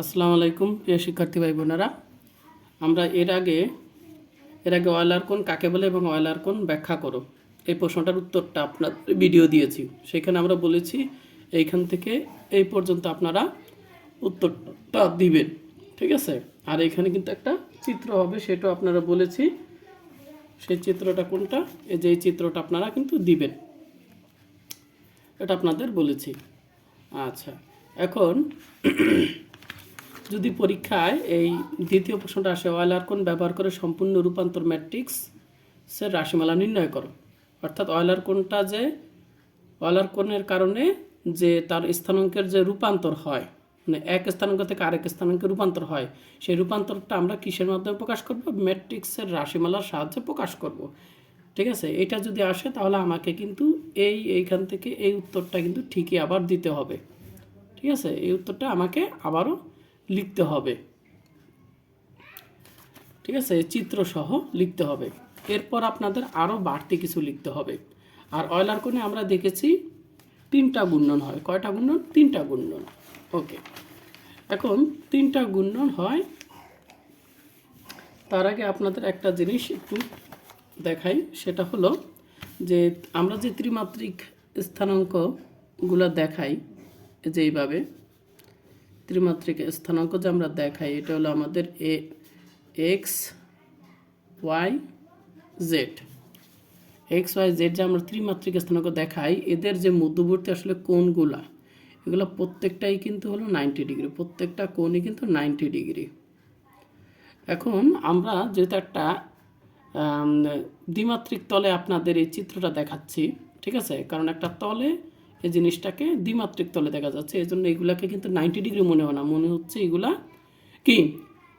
আসসালামু আলাইকুম, প্রিয় শিক্ষার্থী ভাই বোনেরা। আমরা এর আগে এর আগে অয়েলার কোন কাকে বলে এবং অয়েলার কোন ব্যাখ্যা করো। এই প্রশ্নটার উত্তরটা আপনার ভিডিও দিয়েছি। সেখানে আমরা বলেছি, এইখান থেকে এই পর্যন্ত আপনারা উত্তরটা দিবেন, ঠিক আছে? আর এখানে কিন্তু একটা চিত্র হবে, সেটাও আপনারা বলেছি। সেই চিত্রটা কোনটা? এই যে এই চিত্রটা আপনারা কিন্তু দিবেন। এটা আপনাদের বলেছি। আচ্ছা এখন যদি পরীক্ষায় এই দ্বিতীয় প্রশ্নটা আসে কোণ ব্যবহার করে সম্পূর্ণ রূপান্তর ম্যাট্রিক্স সে রাশিমালা নির্ণয় করো? অর্থাৎ কোণটা যে কোণের কারণে যে তার স্থানাঙ্কের যে রূপান্তর হয় মানে এক স্থানাঙ্ক থেকে আরেক স্থানাঙ্কে রূপান্তর হয়, সেই রূপান্তরটা আমরা কিসের মাধ্যমে প্রকাশ করব? ম্যাট্রিক্সের রাশিমালার সাহায্যে প্রকাশ করব। ঠিক আছে? এটা যদি আসে, তাহলে আমাকে কিন্তু এই, এইখান থেকে এই উত্তরটা কিন্তু ঠিকই আবার দিতে হবে। ঠিক আছে? এই উত্তরটা আমাকে আবারও লিখতে হবে। ঠিক আছে? চিত্র সহ লিখতে হবে। এরপর আপনাদের আরও বাড়তি কিছু লিখতে হবে। আর অয়লার কোণে আমরা দেখেছি তিনটা গুণন হয়। কয়টা গুণন? তিনটা গুণন। ওকে। এখন তিনটা গুণন হয়। তার আগে আপনাদের একটা জিনিস একটু দেখাই। সেটা হলো যে আমরা যে ত্রিমাত্রিক স্থানাঙ্কগুলো দেখাই এই যে এইভাবে ত্রিমাত্রিক স্থানাঙ্ক যে আমরা দেখাই, এটা হলো আমাদের এ X Y Z X Y Z যে আমরা ত্রিমাত্রিক স্থানাঙ্ক দেখাই, এদের যে মধ্যবর্তী আসলে কোণগুলা, এগুলো প্রত্যেকটাই কিন্তু হলো নাইনটি ডিগ্রি প্রত্যেকটা কোণই কিন্তু নাইনটি ডিগ্রি এখন আমরা যেহেতু একটা দ্বিমাত্রিক তলে আপনাদের এই চিত্রটা দেখাচ্ছি, ঠিক আছে? কারণ একটা তলে এই জিনিসটাকে দ্বিমাত্রিক তলে দেখা যাচ্ছে। এই জন্য এগুলাকে কিন্তু নাইনটি ডিগ্রি মনে হয় না। মনে হচ্ছে এগুলা কি?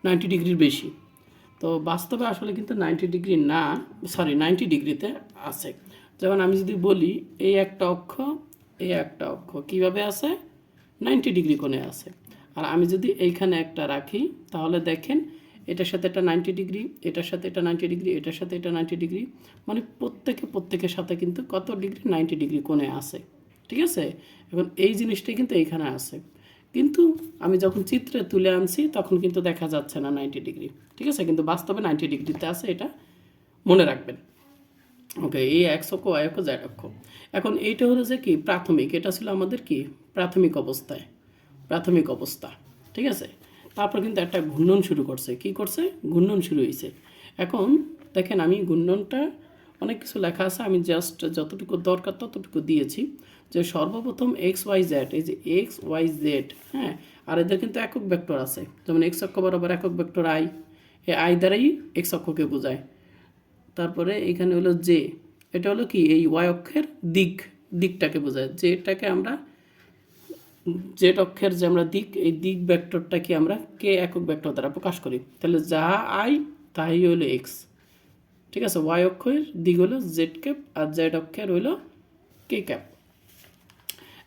নাইনটি ডিগ্রির বেশি। তো বাস্তবে আসলে কিন্তু নাইনটি ডিগ্রি না সরি নাইনটি ডিগ্রিতে আছে। যেমন আমি যদি বলি, এই একটা অক্ষ, এই একটা অক্ষ কীভাবে আছে? নাইনটি ডিগ্রি কোণে আছে। আর আমি যদি এইখানে একটা রাখি, তাহলে দেখেন, এটার সাথে এটা নাইনটি ডিগ্রি এটার সাথে এটা নাইনটি ডিগ্রি এটার সাথে এটা নাইনটি ডিগ্রি মানে প্রত্যেকে প্রত্যেকের সাথে কিন্তু কত ডিগ্রি নাইনটি ডিগ্রি কোণে আছে। ঠিক আছে? এখন এই জিনিসটাই কিন্তু এইখানে আছে। কিন্তু আমি যখন চিত্রে তুলে আনছি, তখন কিন্তু দেখা যাচ্ছে না নাইনটি ডিগ্রি ঠিক আছে? কিন্তু বাস্তবে নাইনটি ডিগ্রিতে আছে এটা। মনে রাখবেন। ওকে এই এক্স অক্ষ ওয়াই অক্ষ অক্ষ। এখন এইটা হলো যে কি? প্রাথমিক। এটা ছিল আমাদের কি? প্রাথমিক অবস্থায়। প্রাথমিক অবস্থা। ঠিক আছে? তারপর কিন্তু একটা ঘূর্ণন শুরু করছে। কি করছে? ঘূর্ণন শুরু হয়েছে। এখন দেখেন আমি ঘূর্ণনটা অনেক কিছু লেখা আছে। আমি জাস্ট যতটুকু দরকার ততটুকু দিয়েছি। যে সর্বপ্রথম এক্স ওয়াই জেড, এই যে এক্স ওয়াই জেড হ্যাঁ আর এদের কিন্তু একক ভেক্টর আছে। যেমন এক্স অক্ষ বরাবর একক ভেক্টর আই, এই আই দ্বারাই এক্স অক্ষকে বোঝায়। তারপরে এখানে হলো জে, এটা হলো কি? এই ওয়াই অক্ষের দিক, দিকটাকে বোঝায়। যেটাকে আমরা, জেড অক্ষের যে আমরা দিক, এই দিক ভেক্টরটাকে আমরা কে একক ভেক্টর দ্বারা প্রকাশ করি। তাহলে যাহা আই, তাই হলো এক্স। ঠিক আছে? ওয়াই অক্ষের দিক হলো জেড ক্যাপ আর জেড অক্ষের হলো কে ক্যাপ।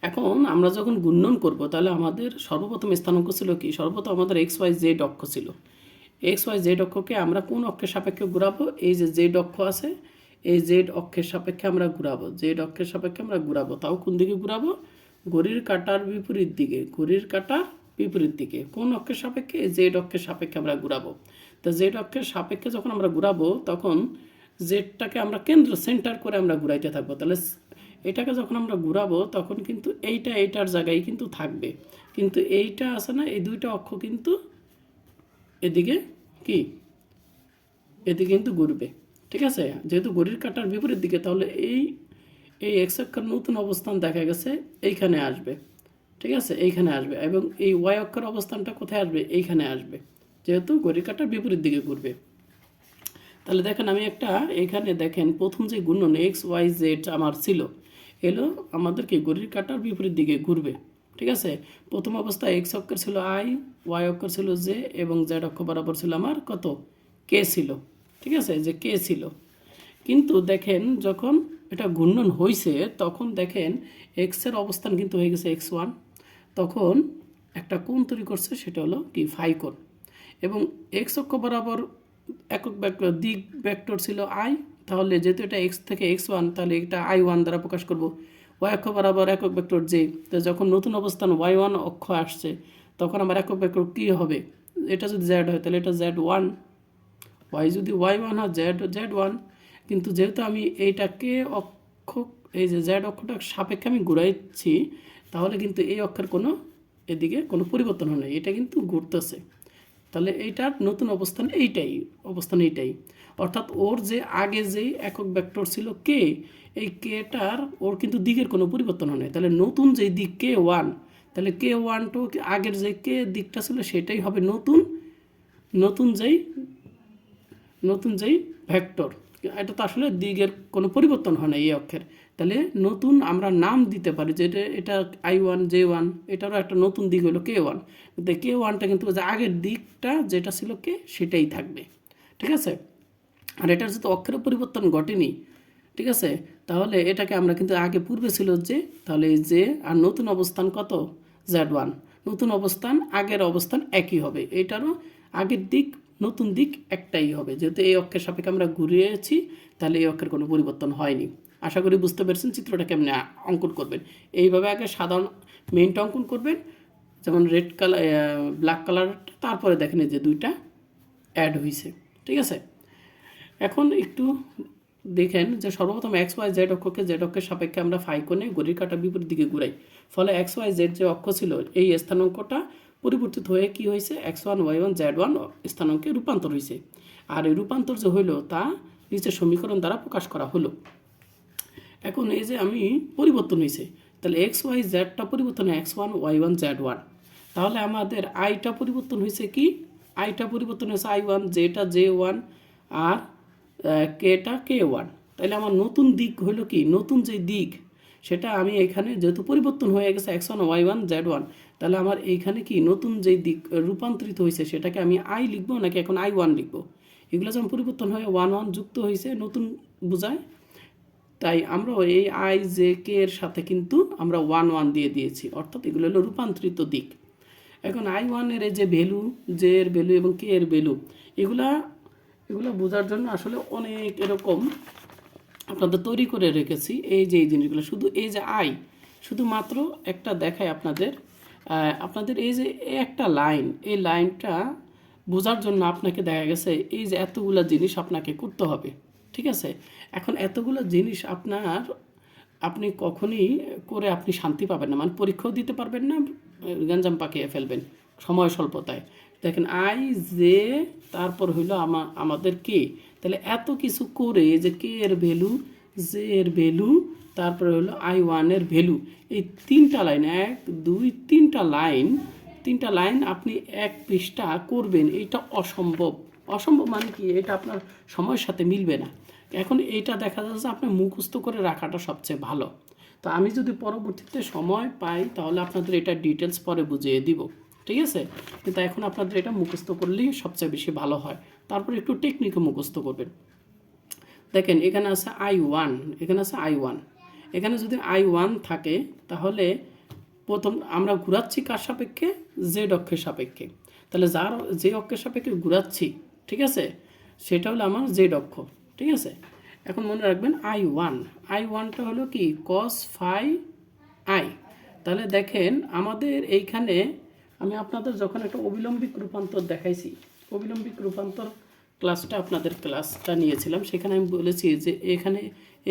এখন আমরা যখন গুণন করব, তাহলে আমাদের সর্বপ্রথম স্থানাঙ্ক ছিল কি? সর্বপ্রথম আমাদের এক্স ওয়াই জেড অক্ষ ছিল। এক্স ওয়াই জেড অক্ষকে আমরা কোন অক্ষের সাপেক্ষে ঘুরাবো? এই যে জেড অক্ষ আছে, এই জেড অক্ষের সাপেক্ষে আমরা ঘুরাবো। জেড অক্ষের সাপেক্ষে আমরা ঘুরাবো। তাও কোন দিকে ঘুরাবো? ঘড়ির কাটার বিপরীত দিকে। ঘড়ির কাটার বিপরীত দিকে। কোন অক্ষের সাপেক্ষে? জেড অক্ষের সাপেক্ষে আমরা ঘুরাবো। তো জেড অক্ষের সাপেক্ষে যখন আমরা ঘুরাবো, তখন জেডটাকে আমরা কেন্দ্র সেন্টার করে আমরা ঘুরাইতে থাকব। তাহলে এটাকে যখন আমরা ঘুরাবো, তখন কিন্তু এইটা এইটার জায়গায় কিন্তু থাকবে। কিন্তু এইটা আছে না, এই দুইটা অক্ষ কিন্তু এদিকে কি? এদিকে কিন্তু ঘুরবে। ঠিক আছে? যেহেতু ঘড়ির কাটার বিপরীত দিকে, তাহলে এই এই এক্স অক্ষর নতুন অবস্থান দেখা গেছে, এইখানে আসবে। ঠিক আছে? এইখানে আসবে। এবং এই ওয়াই অক্ষর অবস্থানটা কোথায় আসবে? এইখানে আসবে। যেহেতু ঘড়ির কাটার বিপরীত দিকে ঘুরবে। তাহলে দেখেন, আমি একটা, এখানে দেখেন, প্রথম যে গুণন এক্স ওয়াই জেড আমার ছিল। এলো, আমাদেরকে ঘড়ির কাটার বিপরীত দিকে ঘুরবে, ঠিক আছে? প্রথম অবস্থায় এক্স অক্ষর ছিল আই ওয়াই অক্ষর ছিল জে এবং জেড অক্ষ বরাবর ছিল আমার কত? কে ছিল, ঠিক আছে? যে কে ছিল। কিন্তু দেখেন, যখন এটা ঘূর্ণন হয়েছে তখন দেখেন এক্সের অবস্থান কিন্তু হয়ে গেছে এক্স ওয়ান তখন একটা কোণ তৈরি করছে, সেটা হলো কি? ফাই কোণ। এবং এক্স অক্ষ বরাবর একক দিক ভেক্টর ছিল আই তাহলে যেহেতু এটা এক্স থেকে এক্স ওয়ান তাহলে এটা আই ওয়ান দ্বারা প্রকাশ করব। ওয়াই অক্ষ বরাবর একক ভেক্টর জে তো যখন নতুন অবস্থান ওয়াই ওয়ান অক্ষ আসছে, তখন আমার একক ভেক্টর কী হবে? এটা যদি জেড হয়, তাহলে এটা জেড ওয়ান ওয়াই যদি ওয়াই ওয়ান হয় জেড জেড ওয়ান কিন্তু যেহেতু আমি এইটাকে অক্ষ, এই যে জেড অক্ষটা সাপেক্ষে আমি ঘুরাইছি, তাহলে কিন্তু এই অক্ষের কোনো এদিকে কোনো পরিবর্তন হয় না এটা কিন্তু ঘুরতেছে। তাহলে এইটার নতুন অবস্থান এইটাই অবস্থান এইটাই। অর্থাৎ ওর যে আগে যেই একক ভেক্টর ছিল কে এই কেটার ওর কিন্তু দিকের কোনো পরিবর্তন হয় না তাহলে নতুন যেই দিক কে ওয়ান তাহলে কে ওয়ান টু আগের যে কে দিকটা ছিল সেটাই হবে নতুন নতুন যেই নতুন যেই ভেক্টর। এটা তো আসলে দিকের কোনো পরিবর্তন হয় না এই অক্ষের। তাহলে নতুন আমরা নাম দিতে পারি যে এটা আই ওয়ান জে ওয়ান এটারও একটা নতুন দিক হলো কে ওয়ান কে ওয়ানটা কিন্তু আগের দিকটা যেটা ছিল কে সেটাই থাকবে। ঠিক আছে? আর এটার যেহেতু অক্ষরের পরিবর্তন ঘটেনি, ঠিক আছে? তাহলে এটাকে আমরা কিন্তু আগে পূর্বে ছিল যে, তাহলে এই যে, আর নতুন অবস্থান কত? জেড ওয়ান নতুন অবস্থান, আগের অবস্থান একই হবে। এটারও আগের দিক, নতুন দিক একটাই হবে। যেহেতু এই অক্ষের সাপেক্ষে আমরা ঘুরিয়েছি, তাহলে এই অক্ষের কোনো পরিবর্তন হয়নি। আশা করি বুঝতে পেরেছেন চিত্রটা কেমনে অঙ্কন করবেন। এইভাবে আগে সাধারণ মেইনটা অঙ্কন করবেন, যেমন রেড কালার ব্ল্যাক কালারটা তারপরে দেখেন যে দুইটা অ্যাড হয়েছে ঠিক আছে? এখন একটু দেখেন যে সর্বপ্রথম এক্স ওয়াই জেড অক্ষকে জেড অক্ষের সাপেক্ষে আমরা ফাই কোণে ঘড়ির কাটা বিপরীত দিকে ঘুরাই। ফলে এক্স ওয়াই জেড যে অক্ষ ছিল, এই স্থানাঙ্কটা পরিবর্তিত হয়ে কি হয়েছে? X one Y one Z one স্থানাঙ্কে রূপান্তর হয়েছে। আর এই রূপান্তর যে হইল, তা নিচের সমীকরণ দ্বারা প্রকাশ করা হলো। এখন এই যে আমি পরিবর্তন হয়েছে তাহলে এক্স ওয়াই জেডটা পরিবর্তন X one Y one Z one. তাহলে আমাদের আইটা পরিবর্তন হয়েছে কি? আইটা পরিবর্তন হয়েছে আই ওয়ান জেটা জে ওয়ান, আর কেটা কে ওয়ান। তাহলে আমার নতুন দিক হলো কি? নতুন যে দিক, সেটা আমি এখানে যেহেতু পরিবর্তন হয়ে গেছে x one y one z one তাহলে আমার এইখানে কি নতুন যে দিক রূপান্তরিত হয়েছে সেটাকে আমি আই লিখব নাকি এখন আই ওয়ান লিখব? এগুলো যখন পরিবর্তন হয়ে ওয়ান ওয়ান যুক্ত হয়েছে নতুন বোঝায়, তাই আমরা এই আই জে কে এর সাথে কিন্তু আমরা ওয়ান ওয়ান দিয়ে দিয়েছি, অর্থাৎ এগুলো হলো রূপান্তরিত দিক। এখন আই ওয়ানের যে ভ্যালু জে এর ভ্যালু এবং কে এর ভ্যালু এগুলা এগুলো বোঝার জন্য আসলে অনেক এরকম আপনাদের তৈরি করে রেখেছি। এই যে, এই জিনিসগুলো, শুধু এই যে আই, শুধুমাত্র একটা দেখায় আপনাদের। আপনাদের এই যে একটা লাইন, এই লাইনটা বোঝার জন্য আপনাকে দেখা গেছে, এই যে এতগুলো জিনিস আপনাকে করতে হবে, ঠিক আছে? এখন এতগুলো জিনিস আপনার, আপনি কখনই করে আপনি শান্তি পাবেন না। মানে পরীক্ষাও দিতে পারবেন না গঞ্জাম পাকিয়ে ফেলবেন সময় স্বল্পতায়। দেখেন আই যে তারপর হইল আমা, আমাদের কে? তাহলে এত কিছু করে যে কে এর ভ্যালু, জে এর ভ্যালু, তারপরে হলো আই ওয়ানের ভ্যালু। এই তিনটা লাইন, এক, দুই, তিনটা লাইন তিনটা লাইন আপনি এক পৃষ্ঠা করবেন এটা অসম্ভব। অসম্ভব মানে কি? এটা আপনার সময়ের সাথে মিলবে না। এখন এইটা দেখা যাচ্ছে আপনার মুখস্থ করে রাখাটা সবচেয়ে ভালো। তো আমি যদি পরবর্তীতে সময় পাই, তাহলে আপনাদের এটা ডিটেলস পরে বুঝিয়ে দিব। ঠিক আছে? কিন্তু এখন আপনাদের এটা মুখস্থ করলেই সবচেয়ে বেশি ভালো হয়। তারপর একটু টেকনিকও মুখস্থ করবেন। দেখেন, এখানে আছে আই ওয়ান এখানে আছে আই ওয়ান এখানে যদি আই ওয়ান থাকে, তাহলে প্রথম আমরা ঘুরাচ্ছি কার সাপেক্ষে? জেড অক্ষের সাপেক্ষে। তাহলে যার যে অক্ষের সাপেক্ষে ঘুরাচ্ছি, ঠিক আছে? সেটা হলো আমার জেড অক্ষ, ঠিক আছে? এখন মনে রাখবেন আই ওয়ান আই ওয়ানটা হলো কি? কস ফাই আই তাহলে দেখেন, আমাদের এইখানে আমি আপনাদের যখন একটা অবিলম্বিক রূপান্তর দেখাইছি, অবিলম্বিক রূপান্তর ক্লাসটা আপনাদের ক্লাসটা নিয়েছিলাম। সেখানে আমি বলেছি যে এখানে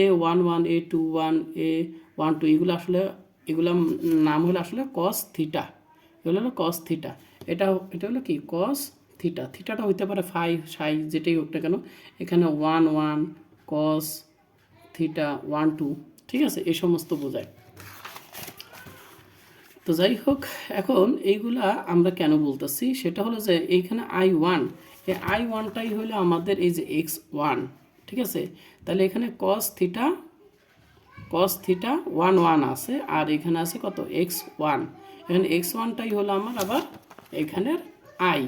a one one a two one a one two এগুলো আসলে, এগুলো নাম হলো আসলে কস থিটা এগুলো হলো কস থিটা এটা এটা হলো কি? কস থিটা থিটাটা হইতে পারে ফাই সাই যেটাই হোক না কেন, এখানে one one cos theta one two ঠিক আছে? এই সমস্ত বোঝায়। তো যাই হোক, এখন এইগুলা আমরা কেন বলতেছি? সেটা হলো যে এইখানে আই ওয়ান এই আই ওয়ানটাই হলো আমাদের এই যে এক্স ওয়ান ঠিক আছে? তাহলে এখানে cos theta cos theta one one আছে, আর এখানে আছে কত? এক্স ওয়ান এখানে এক্স ওয়ানটাই হলো আমার আবার এখানের আই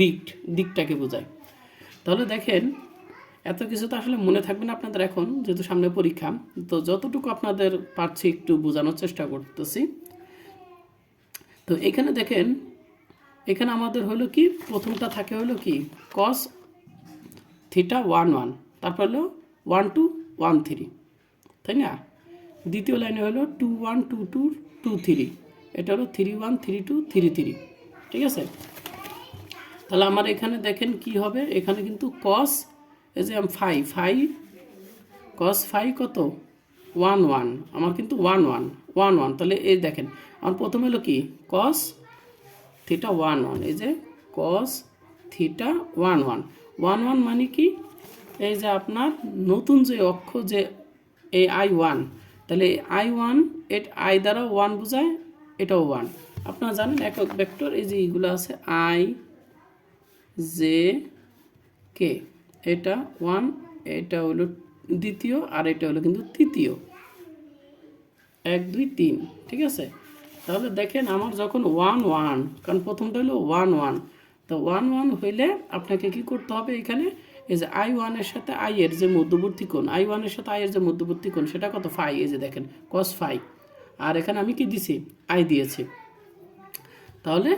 দিক, দিকটাকে বোঝায়। তাহলে দেখেন, এত কিছু তো আসলে মনে থাকবে না আপনাদের এখন, যেহেতু সামনে পরীক্ষা, তো যতটুকু আপনাদের পারছি একটু বোঝানোর চেষ্টা করতেছি। তো এখানে দেখেন, এখানে আমাদের হলো কি? প্রথমটা থাকে হলো কি? কস থিটা ওয়ান ওয়ান তারপর হলো ওয়ান টু ওয়ান থ্রি তাই না? দ্বিতীয় লাইনে হলো two one two two two three এটা হলো three one three two three three ঠিক আছে? তাহলে আমার এখানে দেখেন কি হবে? এখানে কিন্তু কস এই যে ফাই ফাই কস ফাই কত? ওয়ান ওয়ান, আমার কিন্তু ওয়ান ওয়ান ওয়ান ওয়ান। তাহলে এই দেখেন, আমার প্রথমে হলো কি? কস থিটা ওয়ান ওয়ান, এই যে cos theta one one. One one মানে কি? এই যে আপনার নতুন যে অক্ষ যে এই আই ওয়ান, তাহলে আই ওয়ান এট আই দ্বারা ওয়ান বোঝায়, এটাও ওয়ান। আপনারা জানেন একক ভেক্টর, এই যে এইগুলো আছে আই জে কে এটা ওয়ান, এটা হলো দ্বিতীয় আর এটা হলো কিন্তু তৃতীয়। এক, দুই, তিন, ঠিক আছে? তাহলে দেখেন আমার যখন ওয়ান ওয়ান, কারণ প্রথমটা হলো ওয়ান ওয়ান, তো ওয়ান ওয়ান হইলে আপনাকে কি করতে হবে এখানে? এই যে আই ওয়ানের সাথে আই এর যে মধ্যবর্তী কোণ, আই ওয়ানের সাথে আই এর যে মধ্যবর্তী কোণ, সেটা কত? ফাই, এই যে দেখেন কস ফাই। আর এখানে আমি কি দিছি? আই দিয়েছি। তাহলে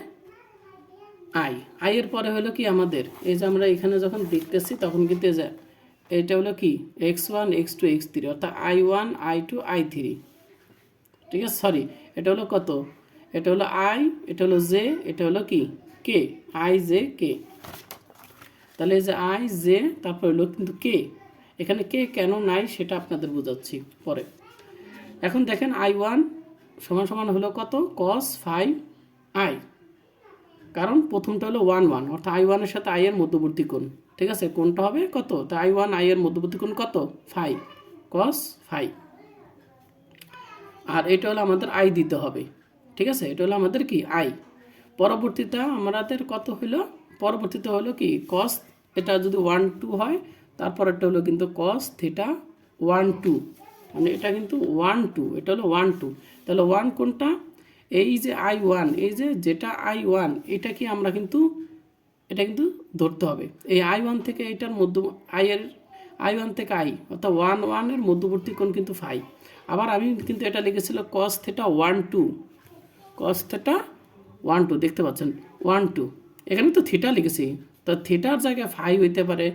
আই আই এর পরে হলো কি আমাদের? এই যে আমরা এখানে যখন দেখতেছি তখন কিন্তু এই যে এটা হলো কি? X one x two x three অর্থাৎ i one i two i three ঠিক আছে? সরি এটা হলো কত? এটা হলো আই এটা হলো জে এটা হলো কি? কে আই জে কে তাহলে যে আই জে তারপর হলো কিন্তু কে এখানে কে কেন নাই সেটা আপনাদের বোঝাচ্ছি পরে। এখন দেখেন আই ওয়ান সমান সমান হলো কত? কস ফাইভ আই কারণ প্রথমটা হলো ওয়ান ওয়ান অর্থাৎ আই ওয়ানের সাথে আই এর মধ্যবর্তী কোণ। ঠিক আছে, কোনটা হবে, কত? তা আই ওয়ান আই এর মধ্যবর্তী কোণ কত? ফাইভ কস ফাইভ আর এটা হলো আমাদের আই দিতে হবে, ঠিক আছে? এটা হলো আমাদের কি? আই পরবর্তীতে আমাদের কত হলো? পরবর্তীতে হলো কি? কস এটা যদি ওয়ান টু হয় তারপর একটা হলো কিন্তু কস থিটা ওয়ান টু মানে এটা কিন্তু ওয়ান টু এটা হলো ওয়ান টু তাহলে ওয়ান কোনটা? এই যে আই ওয়ান এই যে যেটা আই ওয়ান এটা কি আমরা কিন্তু এটা কিন্তু ধরতে হবে। এই আই ওয়ান থেকে এটার মধ্য আই এর আই ওয়ান থেকে আই অর্থাৎ ওয়ান ওয়ানের মধ্যবর্তী কোণ কিন্তু ফাই আবার আমি কিন্তু এটা লিখেছিল cos theta one two cos theta one two দেখতে পাচ্ছেন? ওয়ান টু এখানে তো থিটা লিখেছি। তো থিটার জায়গায় ফাই হইতে পারে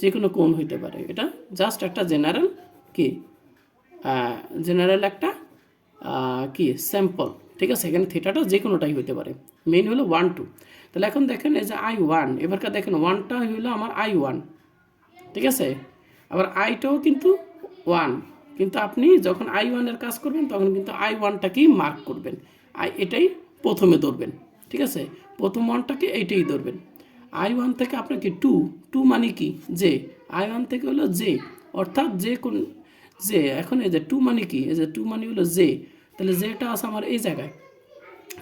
যে কোনো কোণ হইতে পারে। এটা জাস্ট একটা জেনারেল কি? জেনারেল একটা কি? স্যাম্পল ঠিক আছে? এখানে থিটাটা যে কোনোটাই হইতে পারে। মেইন হলো ওয়ান টু তাহলে এখন দেখেন এই যে আই ওয়ান এবারকার দেখেন ওয়ানটা হইল আমার আই ওয়ান ঠিক আছে? আবার আইটাও কিন্তু ওয়ান কিন্তু আপনি যখন আই ওয়ানের কাজ করবেন, তখন কিন্তু আই ওয়ানটাকেই মার্ক করবেন। আই এটাই প্রথমে ধরবেন, ঠিক আছে? প্রথম ওয়ানটাকে এইটাই ধরবেন। আই ওয়ান থেকে আপনাকে টু টু মানে কি? যে আই ওয়ান থেকে হলো জে অর্থাৎ যে কোন যে এখন এই যে টু মানে কি? এই যে টু মানে হলো জে তাহলে জেটা আছে আমার এই জায়গায়।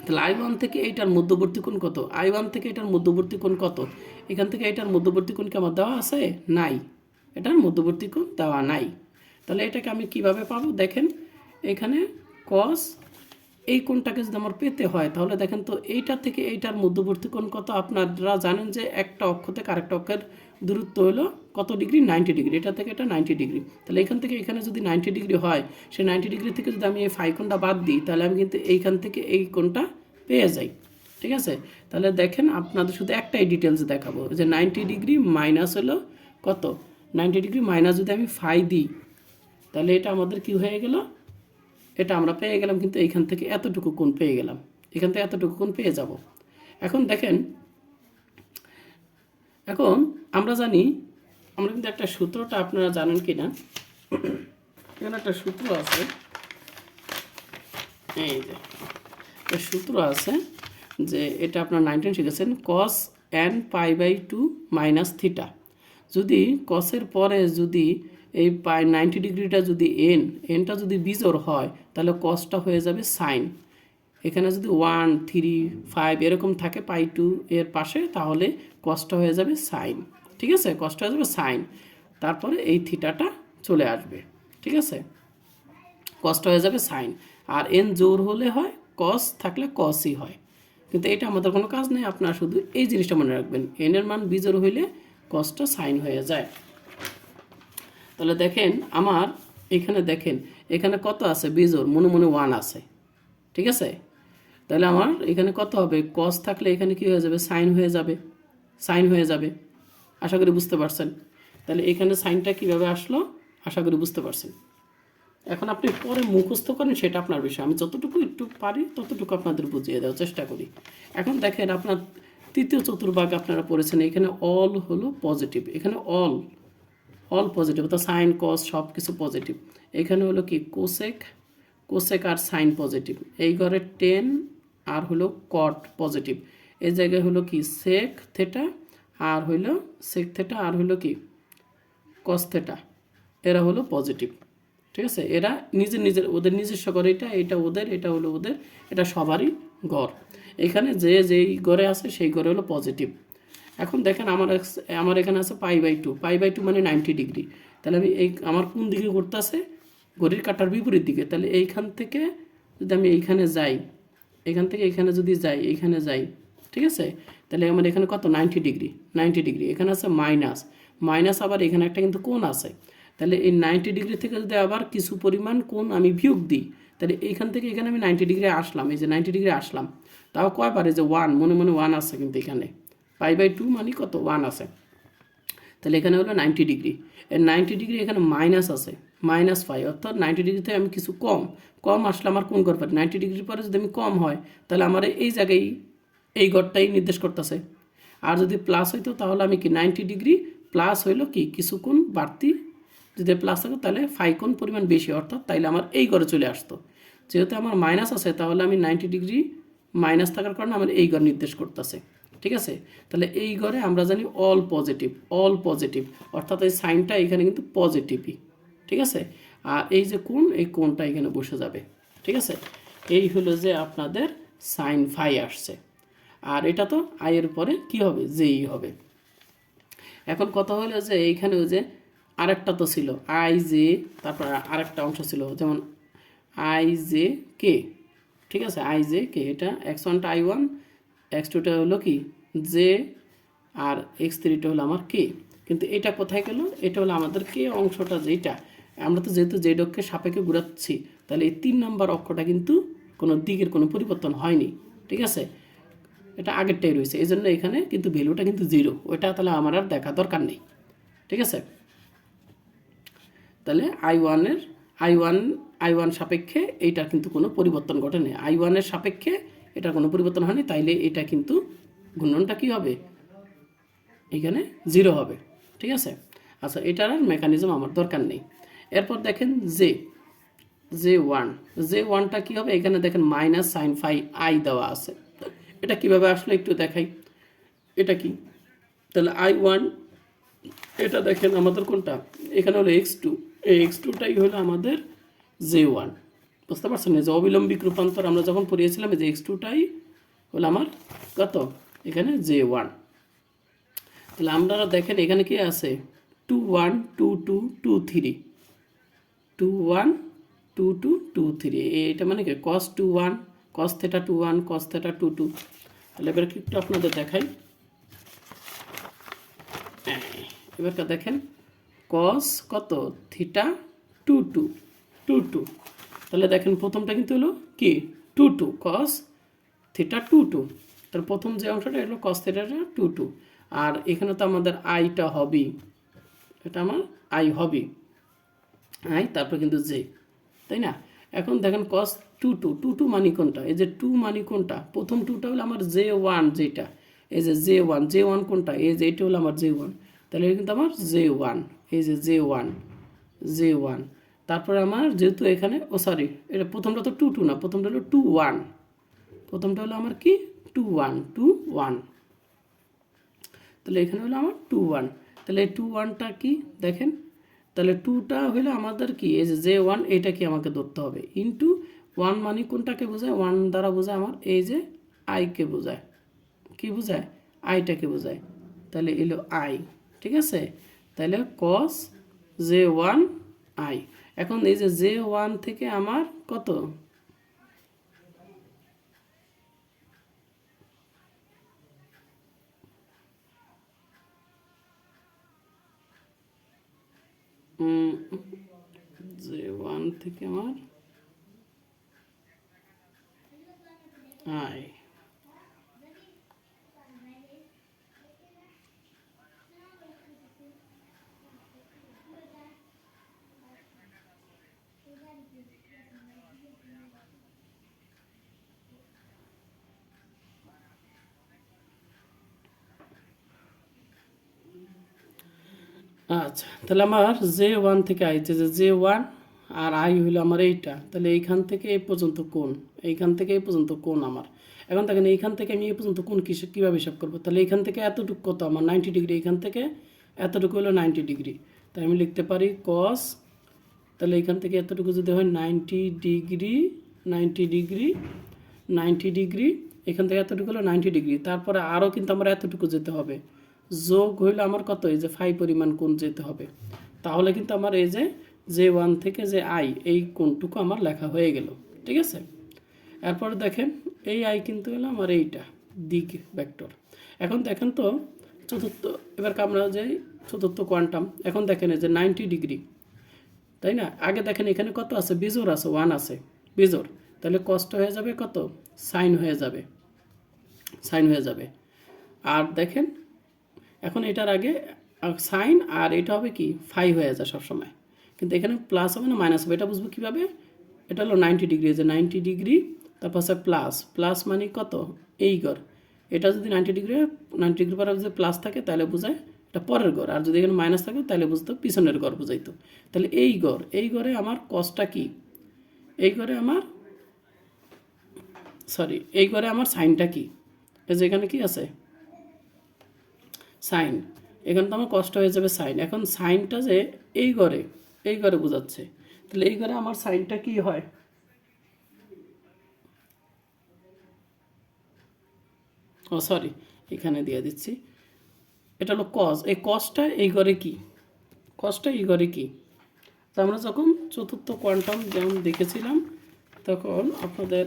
তাহলে আই ওয়ান থেকে এইটার মধ্যবর্তী কোণ কত? আই ওয়ান থেকে এটার মধ্যবর্তী কোণ কত? এখান থেকে এটার মধ্যবর্তী কোণ কি আমার দেওয়া আছে? নাই। এটার মধ্যবর্তী কোণ দেওয়া নাই। তাহলে এটাকে আমি কীভাবে পাবো? দেখেন, এখানে কস এই কোণটাকে যদি আমার পেতে হয়, তাহলে দেখেন তো এইটা থেকে এইটার মধ্যবর্তী কোণ কত? আপনারা জানেন যে একটা অক্ষ থেকে আরেকটা অক্ষের দূরত্ব হলো কত ডিগ্রি? Ninety degree. এটা থেকে এটা নাইনটি ডিগ্রি। তাহলে এখান থেকে এখানে যদি নাইনটি ডিগ্রি হয়, সেই নাইনটি ডিগ্রি থেকে যদি আমি এই ফাই কোণটা বাদ দিই, তাহলে আমি কিন্তু এইখান থেকে এই কোনটা পেয়ে যাই। ঠিক আছে? তাহলে দেখেন আপনাদের শুধু একটাই ডিটেলস দেখাবো, যে নাইনটি ডিগ্রি মাইনাস হলো কত? নাইনটি ডিগ্রি মাইনাস যদি আমি ফাই দিই, তাহলে এটা আমাদের কি হয়ে গেল? এটা আমরা পেয়ে গেলাম কিন্তু এইখান থেকে এতটুকু কোণ পেয়ে গেলাম। এখান থেকে এতটুকু কোণ পেয়ে যাব। এখন দেখেন, এখন আমরা জানি, আমরা কিন্তু একটা সূত্রটা আপনারা জানেন কি না এখানে একটা সূত্র আছে। এই যে, একটা সূত্র আছে যে এটা আপনার নাইনটিন শিখেছেন cos n pi by two minus theta যদি কসের পরে যদি এই পাই নাইনটি ডিগ্রিটা যদি এন এনটা যদি বিজোর হয়, তাহলে কসটা হয়ে যাবে সাইন এখানে যদি ওয়ান থ্রি ফাইভ এরকম থাকে পাই টু এর পাশে, তাহলে কষ্ট হয়ে যাবে সাইন ঠিক আছে? কষ্ট হয়ে যাবে, সাইন। তারপরে এই থিটাটা চলে আসবে। ঠিক আছে? কষ্ট হয়ে যাবে, সাইন। আর এন জোর হলে হয়, কস থাকলে কসই হয়। কিন্তু এটা আমাদের কোনো কাজ নেই। আপনারা শুধু এই জিনিসটা মনে রাখবেন। এন এর মান বিজোর হইলে কসটা সাইন হয়ে যায়। তাহলে দেখেন, আমার এখানে দেখেন, এখানে কত আছে? বিজোর মনে মনে ওয়ান আছে। ঠিক আছে? তাহলে আমার এখানে কত হবে? কস থাকলে এখানে কি হয়ে যাবে? সাইন হয়ে যাবে। সাইন হয়ে যাবে। আশা করি বুঝতে পারছেন। তাহলে এখানে সাইনটা কীভাবে আসলো? আশা করি বুঝতে পারছেন। এখন আপনি পরে মুখস্থ করেন, সেটা আপনার বিষয়। আমি যতটুকু একটু পারি, ততটুকু আপনাদের বুঝিয়ে দেওয়ার চেষ্টা করি। এখন দেখেন আপনার তৃতীয় চতুর্ভাগ আপনারা পড়েছেন, এখানে অল হলো পজিটিভ এখানে অল অল পজিটিভ অর্থাৎ সাইন কস সব কিছু পজিটিভ এখানে হলো কি? কোসেক কোসেক আর সাইন পজিটিভ এই ঘরে টেন আর হলো কট পজিটিভ এই জায়গায় হলো কি? সেক থেটা আর হইল সেক থেটা আর হলো কি? কস থেটা এরা হলো পজিটিভ ঠিক আছে? এরা নিজের নিজের, ওদের নিজস্ব ঘর এটা এটা ওদের, এটা হলো ওদের। এটা সবারই ঘর এখানে যে, যেই ঘরে আছে, সেই ঘরে হলো পজিটিভ এখন দেখেন আমার আমার এখানে আছে pi by two pi by two মানে নাইনটি ডিগ্রি তাহলে আমি এই, আমার কোন দিকে করতে আছে ঘড়ির কাটার বিপরীত দিকে। তাহলে এইখান থেকে যদি আমি এইখানে যাই এখান থেকে এখানে যদি যাই, এইখানে যাই। ঠিক আছে? তাহলে আমার এখানে কত? নাইনটি ডিগ্রি নাইনটি ডিগ্রি এখানে আছে মাইনাস মাইনাস আবার এখানে একটা কিন্তু কোণ আছে। তাহলে এই নাইনটি ডিগ্রি থেকে যদি আবার কিছু পরিমাণ কোণ আমি বিয়োগ দিই, তাহলে এইখান থেকে এখানে আমি নাইনটি ডিগ্রি আসলাম, এই যে নাইনটি ডিগ্রি আসলাম। তাও কয় পারে যে ওয়ান মনে মনে ওয়ান আছে কিন্তু এখানে। পাই বাই টু মানে কত? ওয়ান আছে। তাহলে এখানে হলো নাইনটি ডিগ্রি এর নাইনটি ডিগ্রি এখানে মাইনাস আছে। মাইনাস ফাইভ অর্থাৎ নাইনটি ডিগ্রি থেকে আমি কিছু কম। কম আসলে আমার কোন পারে। নাইনটি ডিগ্রির পরে যদি আমি কম হয়, তাহলে আমার এই জায়গায় এই ঘরটাই নির্দেশ করতেছে। আর যদি প্লাস হইতো তাহলে আমি কি নাইনটি ডিগ্রি প্লাস হইল কি কিছু কোণ বাড়তি? যদি প্লাস থাকে তাহলে ফাই কোণ পরিমাণ বেশি, অর্থাৎ তাইলে আমার এই ঘরে চলে আসতো। যেহেতু আমার মাইনাস আছে, তাহলে আমি নাইনটি ডিগ্রি মাইনাস থাকার কারণে আমার এই ঘর নির্দেশ করতেছে। ঠিক আছে? তাহলে এই ঘরে আমরা জানি অল পজিটিভ অল পজিটিভ অর্থাৎ এই সাইনটা এখানে কিন্তু পজিটিভই ঠিক আছে? আর এই যে কোণ, এই কোণটা এখানে বসে যাবে। ঠিক আছে? এই হলো যে আপনাদের সাইন ফাই আসছে। আর এটা তো আয়ের পরে কি হবে? যেই হবে। এখন কথা হলো যে এইখানে ওই যে আরেকটা তো ছিল, আই জে, তারপর আরেকটা অংশ ছিল, যেমন আই জে কে, ঠিক আছে? আই জে কে, এটা এক্স ওয়ানটা আই ওয়ান, এক্স টুটা হলো কি? জে, আর এক্স থ্রিটা হলো আমার কে। কিন্তু এটা কোথায় গেল? এটা হলো আমাদের কে অংশটা যেটা আমরা তো যেহেতু যে ডককে সাপেক্ষে ঘুরাচ্ছি, তাহলে এই তিন নম্বর অক্ষটা কিন্তু কোনো দিকের কোনো পরিবর্তন হয়নি, ঠিক আছে? এটা আগেরটাই রয়েছে এই জন্য এখানে কিন্তু ভ্যালুটা কিন্তু জিরো ওইটা তাহলে আমার আর দেখা দরকার নেই। ঠিক আছে? তাহলে আই ওয়ানের আই ওয়ান আই ওয়ান সাপেক্ষে এইটার কিন্তু কোনো পরিবর্তন ঘটেনি। আই ওয়ানের সাপেক্ষে এটার কোনো পরিবর্তন হয়নি, তাইলে এটা কিন্তু ঘূর্ণনটা কী হবে? এখানে জিরো হবে। ঠিক আছে? আচ্ছা এটার আর মেকানিজম আমার দরকার নেই। এরপর দেখেন জে জে ওয়ান জে ওয়ানটা কী হবে? এখানে দেখেন মাইনাস সাইন ফাই আই দেওয়া আছে। এটা কীভাবে আসলে একটু দেখাই। এটা কি? তাহলে আই ওয়ান এটা দেখেন আমাদের কোনটা? এখানে হলো এক্স টু এই এক্স টুটাই হলো আমাদের জে ওয়ান বুঝতে পারছেন? যে অবিলম্বিক রূপান্তর আমরা যখন পড়িয়েছিলাম যে এক্স টুটাই হলো আমার কত এখানে জে ওয়ান তাহলে আপনারা দেখেন এখানে কি আছে? Two one two two two three two one two two two three এটা মানে কি? Cos two one cos theta two one cos theta two two তাহলে এবার একটু আপনাদের দেখাই। এবারটা দেখেন কস কত? Theta two two two two তাহলে দেখেন, প্রথমটা কিন্তু হলো কি? Two two cos theta two two তার প্রথম যে অংশটা হলো কস থিটাটা টু টু আর এখানে তো আমাদের আইটা হবেই। এটা আমার আই হবি আই তারপর কিন্তু জে তাই না? এখন দেখেন cos two two two two মানি কোনটা এই যে টু মানি কোনটা প্রথম টুটা হলো আমার জে ওয়ান যেটা, এই যে জে ওয়ান জে ওয়ান কোনটা, এই যে এটা হলো আমার জে ওয়ান, তাহলে এটা কিন্তু আমার জে ওয়ান, এই যে জে ওয়ান জে ওয়ান, তারপরে আমার যেহেতু এখানে, ও সরি, এটা প্রথমটা তো টু টু না, প্রথমটা হলো টু ওয়ান, প্রথমটা হলো আমার কি? টু ওয়ান টু ওয়ান, তাহলে এখানে হলো আমার টু ওয়ান, তাহলে টু ওয়ানটা কি? দেখেন, তাহলে টুটা হলো আমাদের কি? এই যে জে ওয়ান, এটা কি আমাকে ধরতে হবে? ইন্টু ওয়ান মানে কোনটাকে বোঝায়? ওয়ান দ্বারা বোঝায় আমার এই যে আইকে বোঝায়। কি বোঝায়? আইটাকে বোঝায়। তাহলে এলো আই ঠিক আছে? তাহলে কস জে ওয়ান আই এখন এই যে জে ওয়ান থেকে আমার কত? জে ওয়ান থেকে আমার আয় আচ্ছা তাহলে আমার জে ওয়ান থেকে আইছে যে জে ওয়ান আর আই হইল আমার এইটা, তাহলে এইখান থেকে এই পর্যন্ত কোন এইখান থেকে এই পর্যন্ত কোন আমার। এখন দেখেন এইখান থেকে আমি এই পর্যন্ত কোন কিসে কীভাবে হিসাব করব? তাহলে এইখান থেকে এতটুকু কত? আমার নাইনটি ডিগ্রি এইখান থেকে এতটুকু হলো নাইনটি ডিগ্রি তাই আমি লিখতে পারি কস তাহলে এইখান থেকে এতটুকু যদি হয় ninety degree ninety degree ninety degree এখান থেকে এতটুকু হলো নাইনটি ডিগ্রি তারপরে আরও কিন্তু আমার এতটুকু যেতে হবে। যোগ হইলে আমার কত? এই যে ফাই পরিমাণ কোন যেতে হবে। তাহলে কিন্তু আমার এই যে জে ওয়ান থেকে যে আই, এই কোণটুকু আমার লেখা হয়ে গেল, ঠিক আছে? এরপরে দেখেন, এই আই কিন্তু হলো আমার এইটা, দিক ভেক্টর। এখন দেখেন তো, চতুর্থ, এবার আমরা যাই চতুর্থ কোয়ান্টাম, এখন দেখেন যে নাইনটি ডিগ্রি, তাই না? আগে দেখেন এখানে কত আছে? বিজোর আছে, ওয়ান আছে বিজোর তাহলে কষ্ট হয়ে যাবে কত? সাইন হয়ে যাবে, সাইন হয়ে যাবে। আর দেখেন, এখন এটার আগে, সাইন আর এটা হবে কি? ফাই হয়ে যায় সবসময়। কিন্তু এখানে প্লাস হবে না মাইনাস হবে। এটা বুঝব কীভাবে? এটা হলো নাইনটি ডিগ্রি যে নাইনটি ডিগ্রি তারপর আছে প্লাস প্লাস মানে কত? এই গড়। এটা যদি নাইনটি ডিগ্রি নাইনটি ডিগ্রি পরে যদি প্লাস থাকে, তাহলে বোঝায় এটা পরের গড়। আর যদি এখানে মাইনাস থাকে, তাহলে বুঝতো পিছনের গড় বুঝাইতো। তাহলে এই গড়, এই গড়ে আমার কসটা কি? এই গড়ে আমার সরি এই ঘরে আমার সাইনটা কি? এই যে এখানে কি আছে? সাইন এখানে তো আমার কষ্ট হয়ে যাবে সাইন এখন সাইনটা যে এই ঘরে এই ঘরে বোঝাচ্ছে। তাহলে এই ঘরে আমার সাইনটা কি হয়? ও সরি এখানে দিয়ে দিচ্ছি। এটা হলো কজ এই কজটা এই ঘরে কি? কজটা এই ঘরে কি? তো আমরা যখন চতুর্থ কোয়ান্টাম যেমন দেখেছিলাম, তখন আপনাদের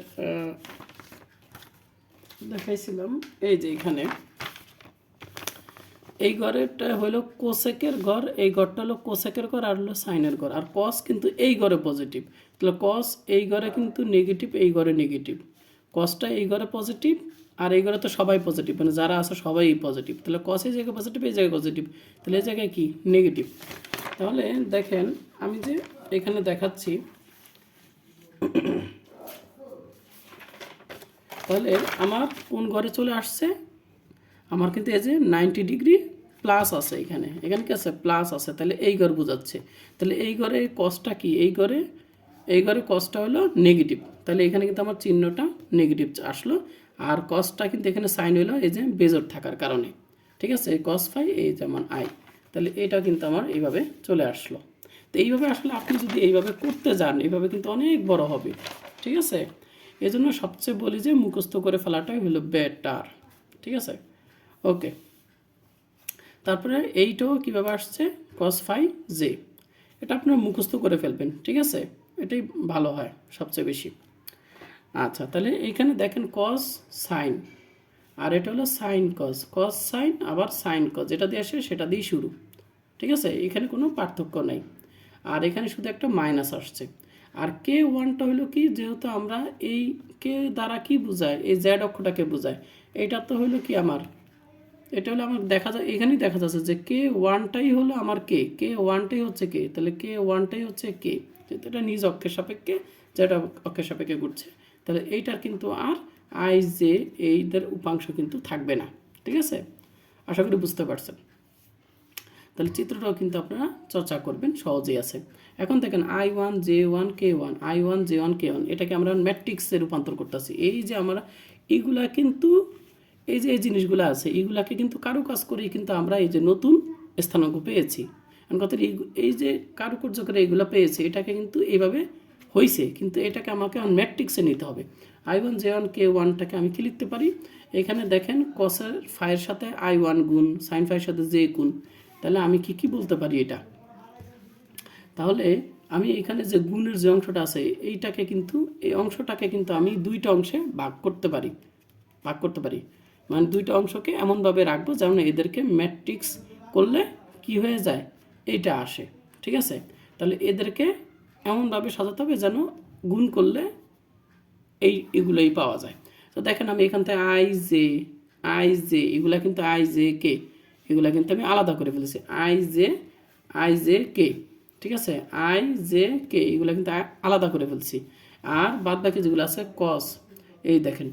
দেখাইছিলাম। এই যে এখানে। এই ঘরেরটা হলো কোসেকের ঘর, এই ঘরটা হলো কোসেকের ঘর আর হলো সাইনের ঘর। আর কস কিন্তু এই ঘরে পজিটিভ তাহলে কস এই ঘরে কিন্তু নেগেটিভ এই ঘরে নেগেটিভ কসটা এই ঘরে পজিটিভ আর এই ঘরে তো সবাই পজিটিভ মানে যারা আছে সবাই পজিটিভ তাহলে কস এই জায়গায় পজিটিভ এই জায়গায় পজিটিভ তাহলে এই জায়গায় কি? নেগেটিভ তাহলে দেখেন, আমি যে এখানে দেখাচ্ছি, তাহলে আমার কোন ঘরে চলে আসছে? আমার কিন্তু এই যে নাইনটি ডিগ্রি প্লাস আছে এখানে। এখানে কি আছে? প্লাস আছে। তাহলে এই ঘর বোঝাচ্ছে। তাহলে এই ঘরে কসটা কি? এই ঘরে এই ঘরে কসটা হলো নেগেটিভ তাহলে এখানে কিন্তু আমার চিহ্নটা নেগেটিভ আসলো। আর কসটা কিন্তু এখানে সাইন হলো এই যে বেজর থাকার কারণে। ঠিক আছে? কস ফাই এই যেমন আই তাহলে এটা কিন্তু আমার এইভাবে চলে আসলো। তো এইভাবে আসলে আপনি যদি এইভাবে করতে যান, এইভাবে কিন্তু অনেক বড় হবে। ঠিক আছে? এই জন্য সবচেয়ে বলি যে মুখস্থ করে ফেলাটাই হলো বেটার ঠিক আছে? ওকে তারপরে এইটাও কীভাবে আসছে? কস ফাই জে এটা আপনার মুখস্থ করে ফেলবেন, ঠিক আছে? এটাই ভালো হয় সবচেয়ে বেশি। আচ্ছা তাহলে এইখানে দেখেন কস সাইন আর এটা হলো সাইন কস কস সাইন আবার সাইন কস যেটা দিয়ে আসে সেটা দিয়েই শুরু, ঠিক আছে? এখানে কোনো পার্থক্য নেই। আর এখানে শুধু একটা মাইনাস আসছে। আর কে ওয়ানটা হলো কি? যেহেতু আমরা এই কে দ্বারা কি বোঝায়? এই জ্যাড অক্ষটাকে বোঝায়। এইটা তো হলো কি আমার? এটা হলো আমার দেখা যায়, এখানেই দেখা যাচ্ছে যে কে ওয়ানটাই হলো আমার কে কে ওয়ানটাই হচ্ছে কে, তাহলে কে ওয়ানটাই হচ্ছে কে? যেহেতু এটা নিজ অক্ষের সাপেক্ষে, যেটা অক্ষের সাপেক্ষে ঘুরছে, তাহলে এইটার কিন্তু আর আই জে এইদের উপাংশ কিন্তু থাকবে না, ঠিক আছে? আশা করি বুঝতে পারছেন। তাহলে চিত্রটাও কিন্তু আপনারা চর্চা করবেন, সহজেই আছে। এখন দেখেন i one j one k one i one j one k one এটাকে আমরা ম্যাট্রিক্সে রূপান্তর করতেছি। এই যে আমরা এইগুলা কিন্তু এই যে, এই জিনিসগুলো আছে, এইগুলাকে কিন্তু কারু কাজ করেই কিন্তু আমরা এই যে নতুন স্থানাঙ্ক পেয়েছি। কথা এই যে কারুকার্য করে এইগুলো পেয়েছি, এটাকে কিন্তু এইভাবে হয়েছে কিন্তু এটাকে আমাকে ম্যাট্রিক্সে নিতে হবে। I one j one k ওয়ানটাকে আমি কি লিখতে পারি? এখানে দেখেন কসের ফাইয়ের সাথে আই ওয়ান গুণ সাইন ফাইয়ের সাথে জে গুণ। তাহলে আমি কি কি বলতে পারি এটা? তাহলে আমি এখানে যে গুণের যে অংশটা আছে, এইটাকে কিন্তু, এই অংশটাকে কিন্তু আমি দুইটা অংশে ভাগ করতে পারি, ভাগ করতে পারি। মানে দুইটা অংশকে এমনভাবে রাখব যেমন এদেরকে ম্যাট্রিক্স করলে কি হয়ে যায়? এইটা আসে, ঠিক আছে? তাহলে এদেরকে এমনভাবে সাজাতে হবে যেন গুণ করলে এই এগুলোই পাওয়া যায়। তো দেখেন আমি এখান থেকে আই জে আই জে এগুলা কিন্তু আই জে কে এগুলা কিন্তু আমি আলাদা করে ফেলেছি। I j i j k ঠিক আছে? আই জে কে এগুলো কিন্তু আলাদা করে ফেলছি। আর বাদ বাকি যেগুলো আছে কস এই দেখেন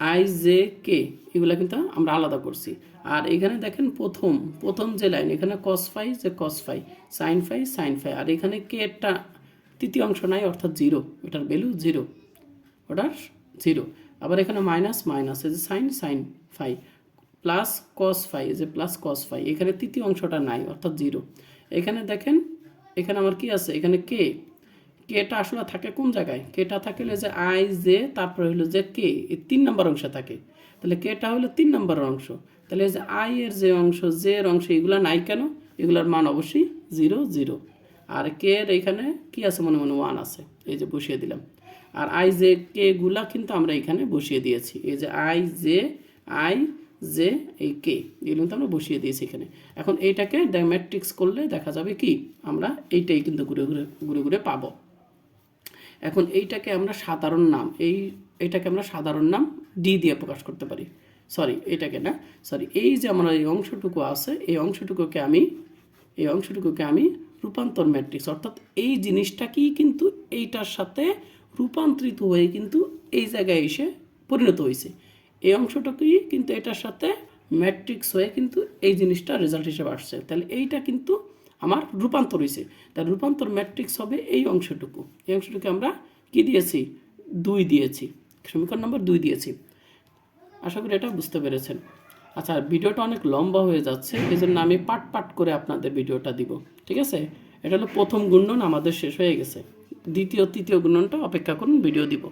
আই, জে, কে, এগুলো কিন্তু আমরা আলাদা করছি। আর এখানে দেখেন প্রথম প্রথম যে লাইন, এখানে কস ফাই যে cos phi sine phi sine phi আর এখানে কে একটা তৃতীয় অংশ নাই, অর্থাৎ জিরো এটার ভ্যালু জিরো ওটার জিরো আবার এখানে মাইনাস মাইনাস এই যে sine sine phi plus cos phi এই যে প্লাস কস ফাই এখানে তৃতীয় অংশটা নাই, অর্থাৎ জিরো এখানে দেখেন, এখানে আমার কি আছে? এখানে কে কেটা আসলে থাকে কোন জায়গায়? কেটা থাকে হলো যে আই, জে, তারপরে হলো যে কে এই তিন নম্বর অংশে থাকে। তাহলে কেটা হলো তিন নম্বর অংশ। তাহলে যে আই এর যে অংশ, জে এর অংশ, এগুলো নাই কেন? এগুলোর মান অবশ্যই জিরো জিরো। আর কে এর এখানে কি আছে মনে মনে? ওয়ান আছে। এই যে বসিয়ে দিলাম। আর আই, জে, কে গুলা কিন্তু আমরা এখানে বসিয়ে দিয়েছি। এই যে আই, জে আই, জে, এই কে এগুলো কিন্তু আমরা বসিয়ে দিয়েছি এখানে। এখন এইটাকে ম্যাট্রিক্স করলে দেখা যাবে কি? আমরা এইটাই কিন্তু ঘুরে ঘুরে ঘুরে ঘুরে পাবো। এখন এইটাকে আমরা সাধারণ নাম, এই, এটাকে আমরা সাধারণ নাম ডি দিয়ে প্রকাশ করতে পারি। সরি এটাকে না। সরি এই যে আমার এই অংশটুকু আছে, এই অংশটুকুকে আমি, এই অংশটুকুকে আমি রূপান্তর ম্যাট্রিক্স, অর্থাৎ এই জিনিসটাকেই কিন্তু এইটার সাথে রূপান্তরিত হয়ে কিন্তু এই জায়গায় এসে পরিণত হয়েছে। এই অংশটুকুই কিন্তু এটার সাথে ম্যাট্রিক্স হয়ে কিন্তু এই জিনিসটা রেজাল্ট হিসেবে আসছে। তাহলে এইটা কিন্তু আমার রূপান্তর হয়েছে। তার রূপান্তর ম্যাট্রিক্স হবে এই অংশটুকু। এই অংশটুকু আমরা কি দিয়েছি? দুই দিয়েছি। সমীকরণ নম্বর দুই দিয়েছি। আশা করি এটা বুঝতে পেরেছেন। আচ্ছা ভিডিওটা অনেক লম্বা হয়ে যাচ্ছে এই জন্য আমি পাট পাট করে আপনাদের ভিডিওটা দিব। ঠিক আছে? এটা হলো প্রথম গুণন, আমাদের শেষ হয়ে গেছে। দ্বিতীয়, তৃতীয় গুণনটা অপেক্ষা করুন ভিডিও দিব।